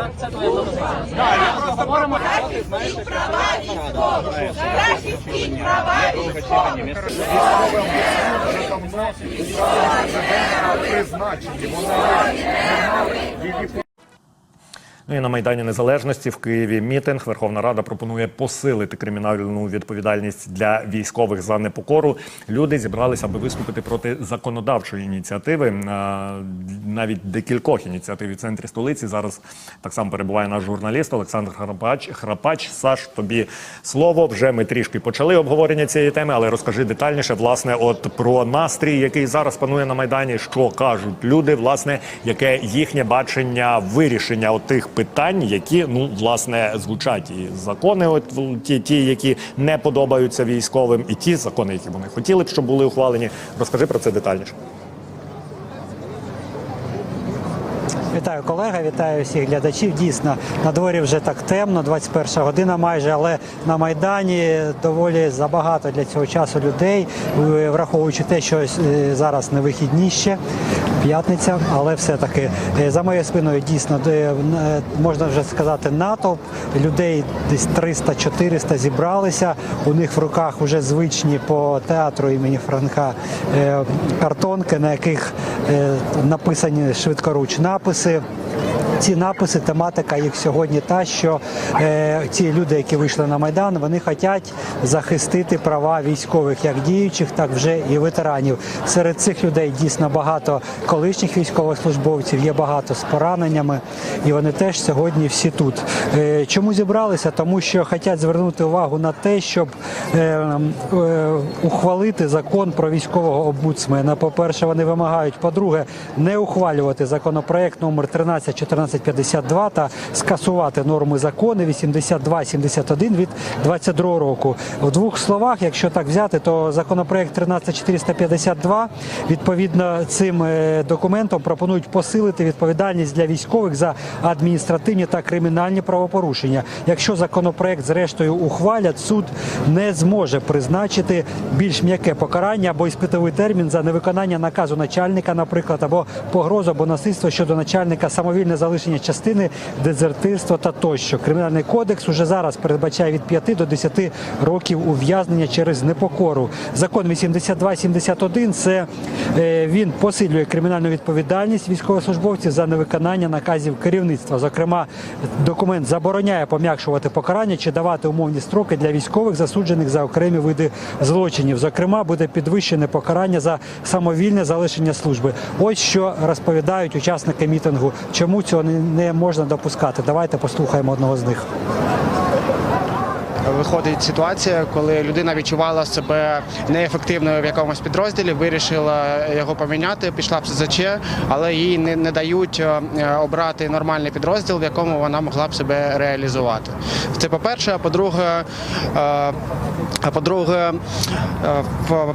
Як це твоя позиція? Призначені, вони її Ну і на Майдані Незалежності в Києві мітинг. Верховна Рада пропонує посилити кримінальну відповідальність для військових за непокору. Люди зібралися, аби виступити проти законодавчої ініціативи. Навіть декількох ініціатив у центрі столиці. Зараз так само перебуває наш журналіст Олександр Храпач. Храпач, Саш, тобі слово. Вже ми трішки почали обговорення цієї теми, але розкажи детальніше, власне, от про настрій, який зараз панує на майдані. Що кажуть люди, власне, яке їхнє бачення вирішення от тих питань, які ну власне звучать і закони, от ті, ті, які не подобаються військовим, і ті закони, які вони хотіли б, щоб були ухвалені. Розкажи про це детальніше. Вітаю колега, вітаю всіх глядачів. Дійсно, на дворі вже так темно, 21 година майже, але на Майдані доволі забагато для цього часу людей, враховуючи те, що е, зараз не вихідні ще, п'ятниця, але все-таки е, за моєю спиною дійсно е, можна вже сказати натовп. Людей десь 300-400 зібралися. У них в руках вже звичні по театру імені Франка е, картонки, на яких е, написані швидкоруч написи. Ці написи, тематика їх сьогодні та, що е, ці люди, які вийшли на майдан, вони хочуть захистити права військових, як діючих, так вже і ветеранів. Серед цих людей дійсно багато колишніх військовослужбовців, є багато з пораненнями, і вони теж сьогодні всі тут. Е, чому зібралися? Тому що хочуть звернути увагу на те, щоб е, е, ухвалити закон про військового омбудсмена. По-перше, вони вимагають. По-друге, не ухвалювати законопроект номер 131452 та скасувати норми закону 8271 від 22 року. В двох словах, якщо так взяти, то законопроект 13452 відповідно цим е, документом пропонують посилити відповідальність для військових за адміністративні та кримінальні правопорушення. Якщо законопроект зрештою ухвалять, суд не зможе призначити більш м'яке покарання або іспитовий термін за невиконання наказу начальника, наприклад, або погрозу або насильство щодо начальника, самовільне залишення частини, дезертирство та тощо. Кримінальний кодекс уже зараз передбачає від 5 до 10 років ув'язнення через непокору. Закон 8271 – це е, він посилює кримінальну відповідальність військовослужбовців за невиконання наказів керівництва. Зокрема, документ забороняє пом'якшувати покарання чи давати умовні строки для військових, засуджених за окремі види злочинів. Зокрема, буде підвищене покарання за самовільне залишення служби. Ось що розповідають учасники мітингу. Чому цього не- не можна допускати? Давайте послухаємо одного з них. Виходить ситуація, коли людина відчувала себе неефективною в якомусь підрозділі, вирішила його поміняти, пішла в СЗЧ, але їй не, не дають е, обрати нормальний підрозділ, в якому вона могла б себе реалізувати. Це по-перше, а по-друге, е, а по-друге, е,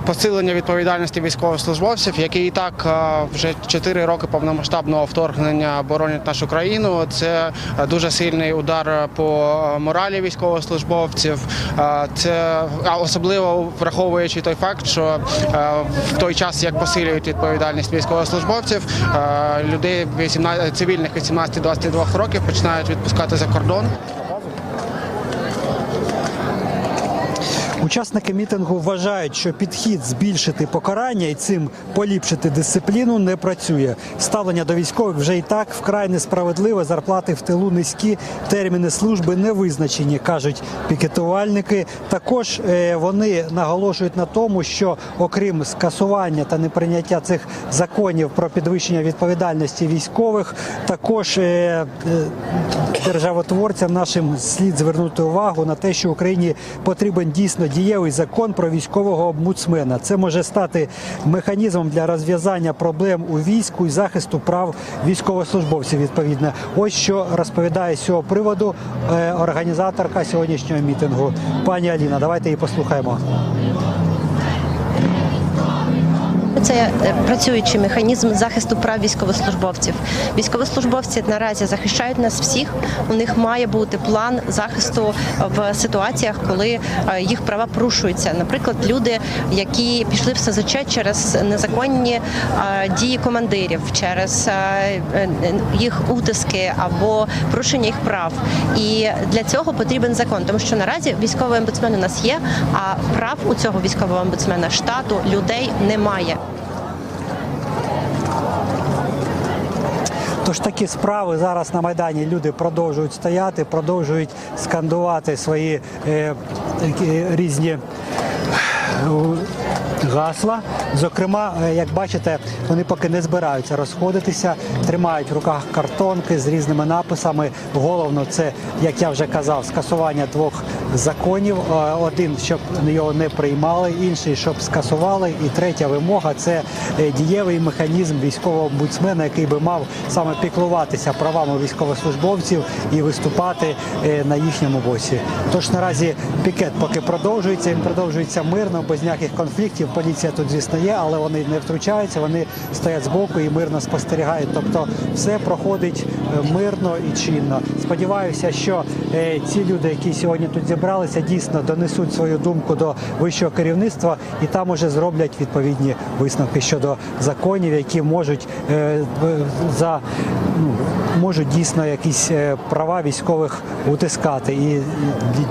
посилення відповідальності військовослужбовців, які і так е, вже 4 роки повномасштабного вторгнення боронять нашу країну. Це е, дуже сильний удар по моралі військовослужбовців. Е, Це особливо враховуючи той факт, що в той час, як посилюють відповідальність військовослужбовців, людей 18, цивільних 18-22 років починають відпускати за кордон. Учасники мітингу вважають, що підхід збільшити покарання і цим поліпшити дисципліну не працює. Ставлення до військових вже і так вкрай несправедливе. Зарплати в тилу низькі, терміни служби не визначені, кажуть пікетувальники. Також е, вони наголошують на тому, що окрім скасування та неприйняття цих законів про підвищення відповідальності військових, також е, е, державотворцям нашим слід звернути увагу на те, що Україні потрібен дійсно дієвий закон про військового омбудсмена. Це може стати механізмом для розв'язання проблем у війську і захисту прав військовослужбовців. Відповідно, ось що розповідає з цього приводу е, організаторка сьогоднішнього мітингу. Пані Аліна, давайте її послухаємо. Це е, працюючий механізм захисту прав військовослужбовців. Військовослужбовці наразі захищають нас всіх. У них має бути план захисту в ситуаціях, коли е, їх права порушуються. Наприклад, люди, які пішли в СЗЧ через незаконні е, дії командирів, через е, е, їх утиски або порушення їх прав. І для цього потрібен закон, тому що наразі військовий омбудсмен у нас є, а прав у цього військового омбудсмена штату людей немає. Тож такі справи зараз на Майдані люди продовжують стояти, продовжують скандувати свої е, такі різні е, гасла. Зокрема, е, як бачите, вони поки не збираються розходитися, тримають в руках картонки з різними написами. Головно, це, як я вже казав, скасування двох законів. Е, Один, щоб його не приймали, інший, щоб скасували. І третя вимога це е, дієвий механізм військового омбудсмена, який би мав саме піклуватися правами військовослужбовців і виступати е, на їхньому боці. Тож наразі пікет поки продовжується, він продовжується мирно, без ніяких конфліктів. Поліція тут, звісно, є, але вони не втручаються, вони стоять збоку і мирно спостерігають. Тобто все проходить мирно і чинно. Сподіваюся, що ці люди, які сьогодні тут зібралися, дійсно донесуть свою думку до вищого керівництва і там уже зроблять відповідні висновки щодо законів, які можуть е, за ну, можуть дійсно якісь е, права військових утискати. І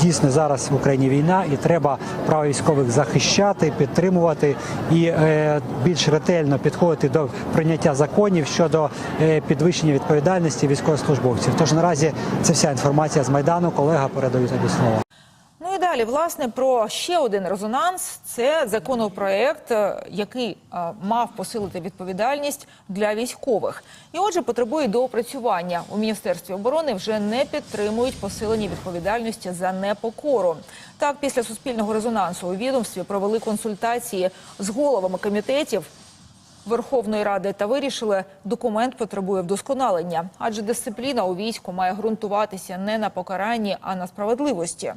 дійсно зараз в Україні війна, і треба права військових захищати, підтримувати і е, більш ретельно підходити до прийняття законів щодо е, підвищення відповідальності військовослужбовців. Тож наразі це вся інформація з майдану. Колега передаю тобі слово. І далі, власне, про ще один резонанс. Це законопроект, е, який е, мав посилити відповідальність для військових. І отже, потребує доопрацювання. У міністерстві оборони вже не підтримують посилення відповідальності за непокору. Так, після суспільного резонансу у відомстві провели консультації з головами комітетів. Верховної Ради та вирішили, документ потребує вдосконалення, адже дисципліна у війську має ґрунтуватися не на покаранні, а на справедливості.